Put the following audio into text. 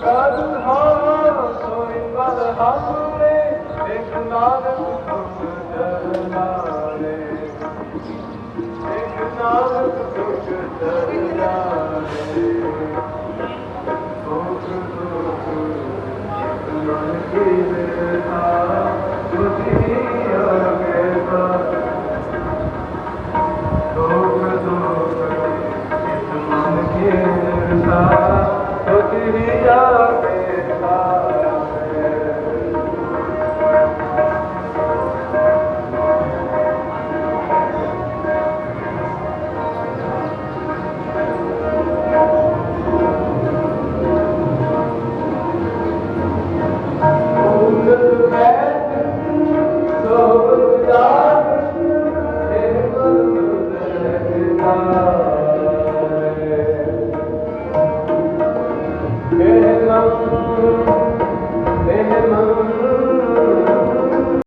ਸਾਧੂ ਹਾਂ ਸੋਈ ਪਰ ਹਮਰੇ ਇੱਕ ਨਾਨਕ ਤੁਮ ਚਰਨਾਰੇ ਇੱਕ ਨਾਨਕ ਤੁਮ ਚਰਨਾਰੇ ਸੋਖ ਸੋਖ ਮਨ ਕੀ ਮੇਰਾ ਤੁਝੀ ਰਹਿਤਾਰੇ ਇਹ